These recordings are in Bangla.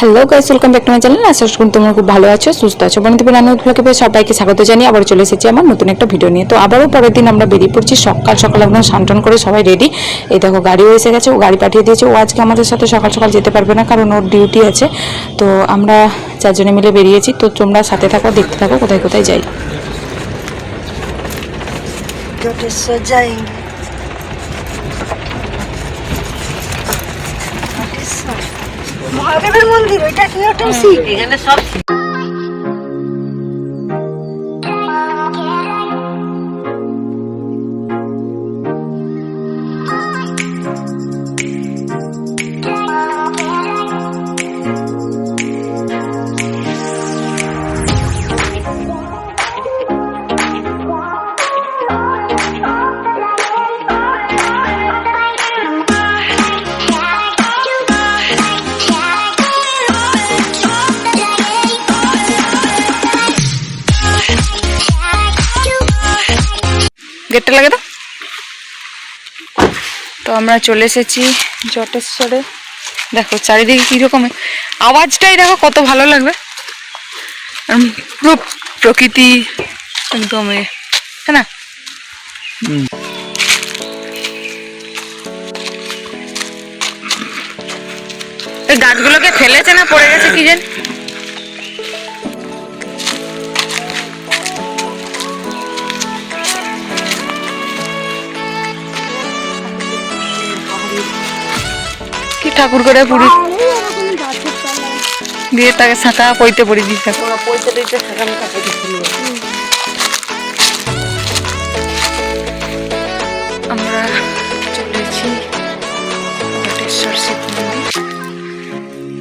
Hello guys welcome back to my channel আশা করি তোমরা খুব ভালো আছো, সুস্থ আছো। বন্ধু রান্না ব্লগে পেয়ে সবাইকে স্বাগত জানিয়ে আবার চলে এসেছি আমার নতুন একটা ভিডিও নিয়ে। তো আবারও পরের দিন আমরা বেরিয়ে পড়ছি, সকাল সকাল একদম স্নান করে সবাই রেডি এই দেখো, গাড়িও এসে গেছে, ও গাড়ি পাঠিয়ে দিয়েছে। ও আজকে আমাদের সাথে সকাল সকাল যেতে পারবে না, কারণ ওর ডিউটি আছে। তো আমরা চারজনে মিলে বেরিয়েছি। তো তোমরা সাথে থাকো, দেখতে থাকো, কোথায় কোথায় যাই জটেশ্বর যাएंगे মহাদেবের মন্দির ওইটা কি ওটা এখানে সব গেটটা লাগে তো তো আমরা চলে এসেছি জটেশ্বরে। দেখো চারিদিকে কীরকম আওয়াজটাই দেখো কত ভালো লাগবে। পুরো প্রকৃতি একদম হ্যাঁ না? গাছগুলোকে ফেলেছে না পড়ে গেছে কি জানি? ঠাকুর করে পুরি। দিয়ে তাকে শাঁকা পইতে পড়ি দিতে সেখানে কাছে আমরা চলেছি কোটেশ্বর শিব মন্দির।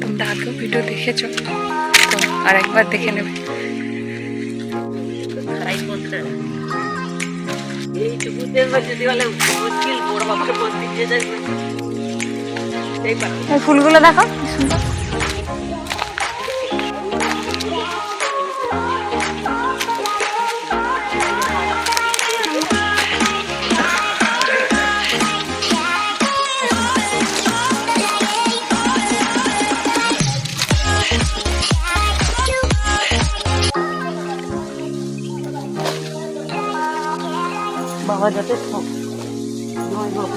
তোমরা আগেও ভিডিও দেখেছ? তো আর একবার দেখে নেবে। যদি বলে মুশকিল বড় বাবাকে বলতে দিয়ে যাবে এই ফুলগুলো দেখো। সুন্দর বাবা যাতে নয় বাবু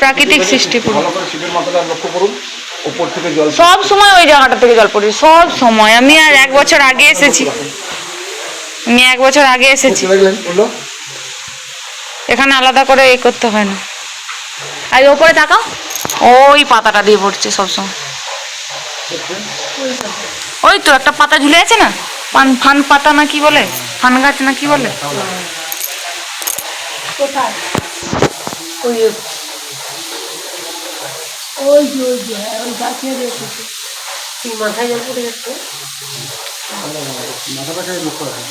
প্রাকৃতিক সৃষ্টি পুরো ভালো করে শিবের মাথাটা লক্ষ্য করুন। উপর থেকে জল সব সময় ওই জায়গাটা থেকে জল পড়ে সব সময়। আমি আর এক বছর আগে এসেছি। আমি এক বছর আগে এসেছি। এখানে আলাদা করে এই করতে হয় না। আর ওপরে তাকাও। ওই পাতাটা দিয়ে পড়ছে সবসময় ওই তো একটা পাতা ঝুলে আছে না? পান ফান পাতা না কি বলে? ফান গাছ না কি বলে? ওই ওই যে ওই যে হ্যাঁ, ওই গাছে রেখেছে ঠিক মাথায় জল পড়ে যাচ্ছে মাথাটাকে লক্ষ্য রাখেন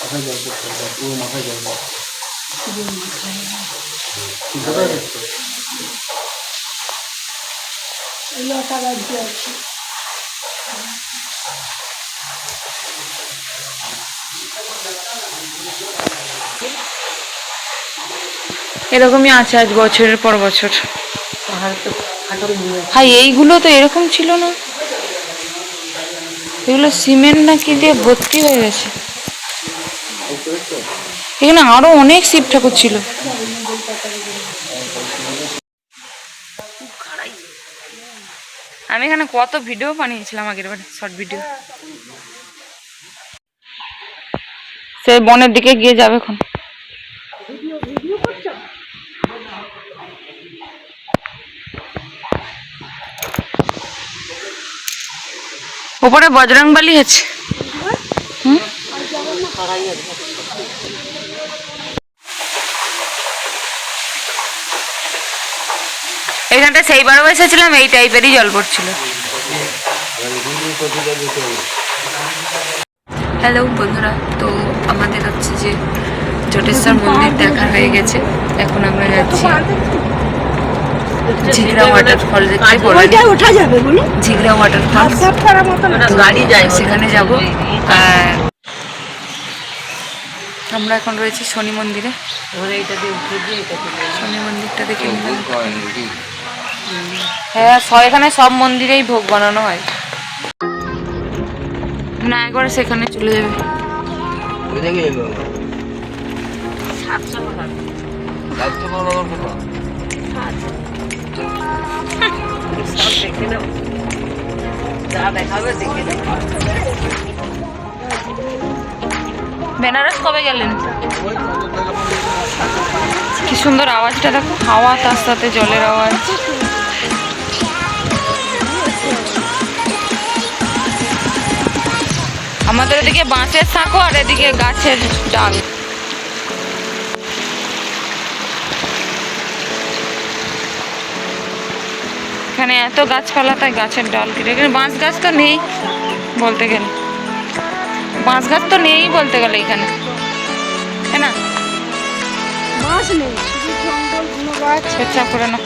মাথায় জল করতে পুরো মাথায় জল পড়ে। কোথায় দেখছ? ওই লতা গাছ আছে এরকমই আছে আজ বছরের পর বছর ভাই এইগুলো তো এরকম ছিল না। এগুলো সিমেন্ট না কি দিয়ে ভর্তি হয়ে গেছে? এখানে আরও অনেক শিব ঠাকুর ছিল। আমি এখানে কত ভিডিও বানিয়েছিলাম আগের বার, শর্ট ভিডিও। সে বনের দিকে গিয়ে যাবে এখন। ওপরে বজরংবলী আছে। ছড়াই আছে এইখানটা সেইবারও এসেছিলাম, এই টাইপেরই জল পড়ছিল। হ্যালো বন্ধুরা, তো আমাদের হচ্ছে যে জটেশ্বর মন্দির দেখা হয়ে গেছে। এখন আমরা যাচ্ছি ঝিগড়া ওয়াটারফল দেখতে ওঠা যাবে বলুন। ঝিগড়া ওয়াটারফল মতন গাড়ি যায় সেখানে যাব। আমরা এখন রয়েছি শনি মন্দিরে। শনি মন্দিরটা দেখে হ্যাঁ সব এখানে সব মন্দিরেই ভোগ বানানো হয়। না একবার সেখানে চলে যাবে। সাতশো টাকা। বেনারস কবে গেলেন? কি সুন্দর আওয়াজটা, দেখো। হাওয়া, তার সাথে জলের আওয়াজ। আমাদের এদিকে বাঁশের সাঁকো আর এদিকে গাছের ডাল। এখানে এত গাছপালা তাই গাছের ডাল কেটে এখানে বাঁশ গাছ তো নেই বলতে গেলে। বাঁশ গাছ তো নেই বলতে গেলে এখানে। তাই না? নেই গাছ। করে না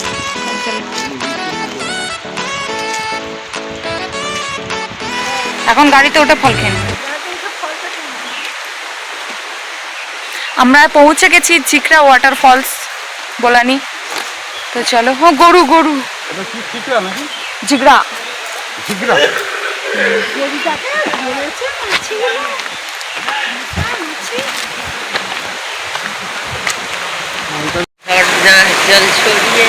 এখন গাড়িতে ওটা ফল খেয়ে। আমরা পৌঁছে গেছি ঝিকরা ওয়াটারফলস বলানি। তো চলো ও গরু গরু। ধরেছে মাছিগুলো জল ছড়িয়ে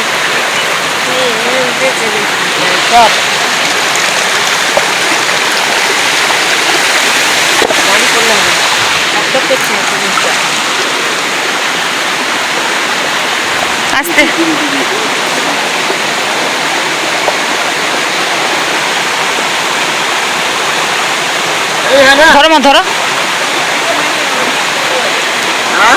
উঠেছে আসতে ধরো। মা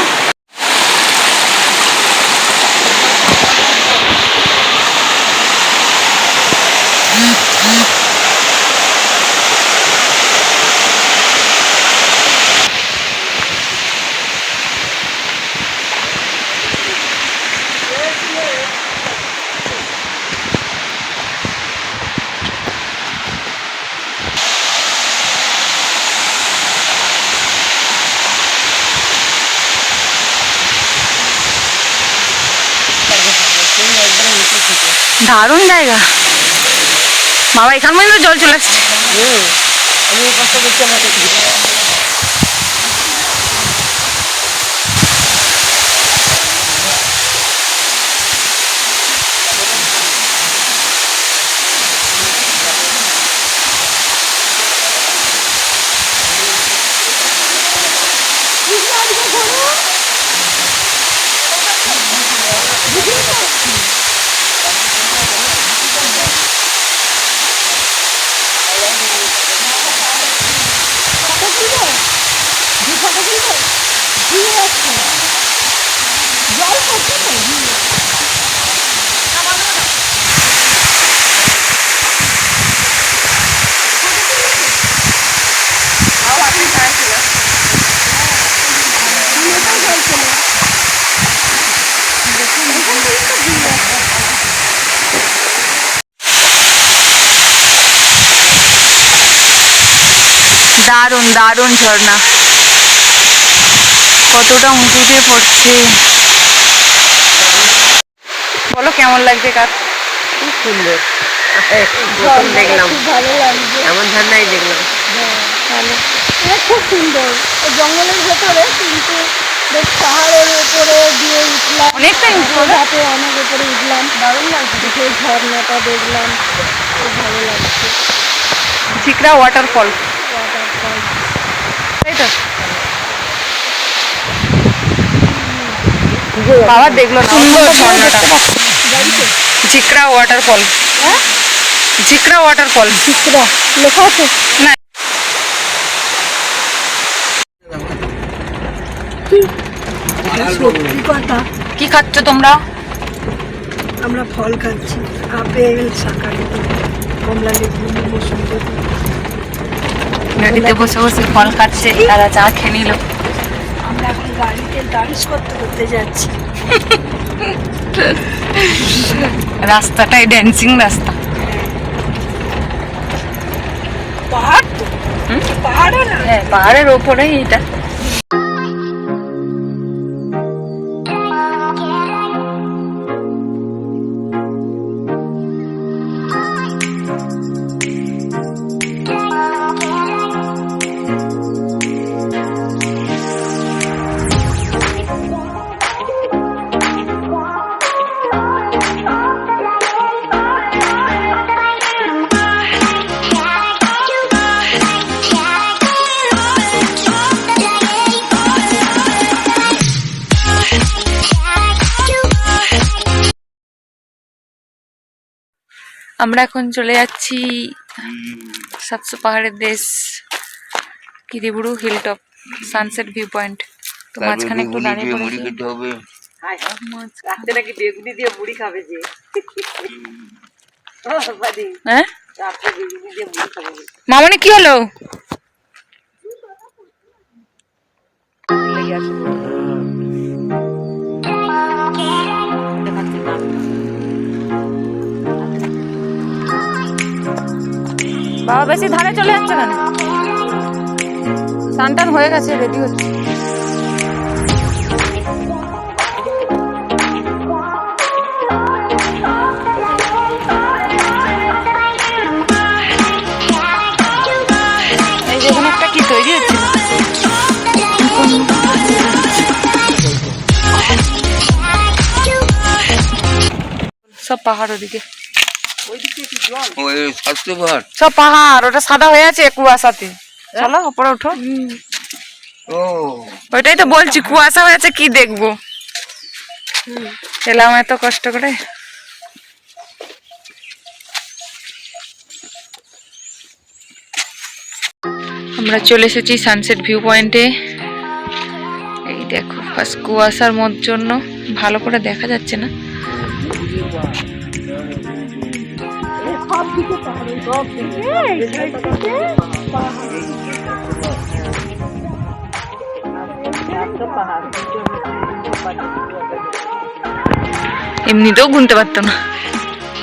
দারুণ জায়গা। বাবা এখান পর্যন্ত জল চলে আসছে দারুণ ঝর্ণা। কতটা উঁচু দিয়ে পড়ছে। বলো কেমন লাগছে কাজ? খুব সুন্দর। প্রথম দেখলাম। এমন ঝর্ণাই দেখলাম। হ্যাঁ খুব সুন্দর। জঙ্গলের ভেতরে কিন্তু বেশ পাহাড়ের উপরে দিয়ে উঠলাম। অনেক উপরে উঠলাম। দারুণ লাগছে ঝর্ণাটা দেখলাম। খুব ভালো লাগছে। ঝিকরা ওয়াটারফল। বাবা দেখল ওয়াটারফল। ঝিকরা ওয়াটারফল। লেখা আছে? না। কি খাচ্ছ তোমরা? আমরা ফল খাচ্ছি আপেল শাকারি কমলা লেবু মৌসুমি নদীতে বসে বসে ফল খাচ্ছে তারা চা খেয়ে নিল। আমরা এখন গাড়িতে ডান্স করতে করতে যাচ্ছি। রাস্তাটাই ড্যান্সিং রাস্তা। পাহাড় হ্যাঁ পাহাড়ের ওপরেই এটা। আমরা এখন চলে যাচ্ছি সাতশো পাহাড়ের দেশ Kiriburu hill top sunset view point তো মাঝখানে একটু দাঁড়িয়ে পড়েছি। রাত্রে নাকি বেগুনি দিয়ে মুড়ি খাবে যে? হ্যাঁ? মুড়ি। মামনি কি হলো? বাবা বেশি ধারে চলে যাচ্ছে কেন টান হয়ে গেছে রেডি হচ্ছে। এই যে এখানে একটা কি তৈরি হচ্ছে সব পাহাড় ওই স্বাস্থ্য ঘর সব পাহাড় ওটা সাদা হয়ে আছে কুয়াশাতে। চলো উপরে ওঠো। ও। ওইটাই তো বলছি কুয়াশা হয়ে আছে কি দেখব? এলাম এত কষ্ট করে। আমরা চলে এসেছি সানসেট ভিউ পয়েন্টে এই দেখো ফার্স্ট কুয়াশার মত জন্য ভালো করে দেখা যাচ্ছে না। থেকে পাহাড় এমনিতেও গুনতে পারতো না।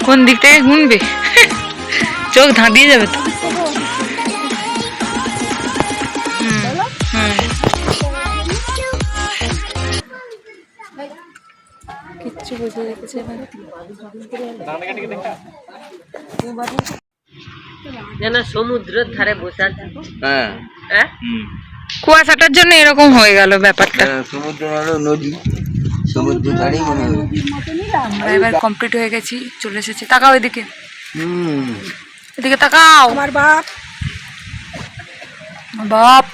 কোন দিক থেকে গুনবে? চোখ ধাঁধিয়ে যাবে তো। যেন সমুদ্রের ধারে বসে আছে হ্যাঁ। হ্যাঁ কুয়াশাটার জন্য এরকম হয়ে গেল ব্যাপারটা। হ্যাঁ, সমুদ্র হলো নদী সমুদ্র ধারেই মনে আমরা এবার কমপ্লিট হয়ে গেছি চলে এসেছি। তাকাও এদিকে। হুম। এদিকে তাকাও। আমার বাপ। বাপ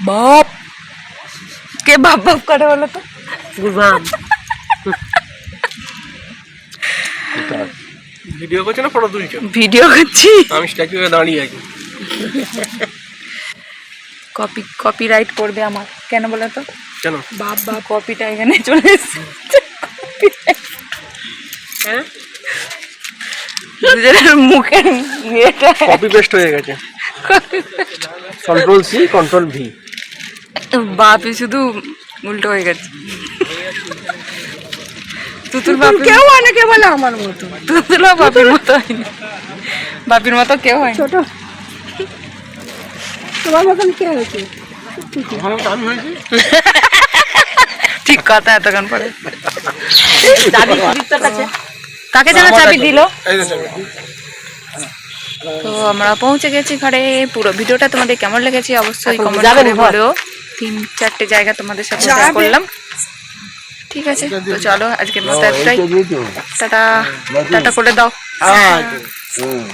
বাপ। কে বাপ বাপ করে বলো তো? গুরবাম ভিডিও করছে না ফটো তুলছো? ভিডিও করছি। আমি স্ট্যাচু হয়ে দাঁড়িয়ে আছি। কপি কপিরাইট করবে আমার। কেন বলো তো? কেন? বাপ বাপ কপিটা এখানে চলে এসেছে। হ্যাঁ? দুজনের মুখের ইয়েটা। কপি পেস্ট হয়ে গেছে। কন্ট্রোল সি কন্ট্রোল ভি বাপই শুধু উল্টো হয়ে গেছে। তুতুল বাপি কেউ অনেকে বলে আমার মতো। বাপির মতো হয়নি বাপির মতো কেউ হয়নি ছোট। তোমার মতন কে হয়েছে? ঠিক কথা এতক্ষণ পরে। কাকে যেন চাবি দিল। তো আমরা পৌঁছে গেছি ঘরে। পুরো ভিডিওটা তোমাদের কেমন লেগেছে অবশ্যই কমেন্ট করে বলো। তিন চারটে জায়গা তোমাদের সাথে শেয়ার করলাম। ঠিক আছে তো চলো আজকের মতো এতটাই টাটা টাটা করে দাও। হুম।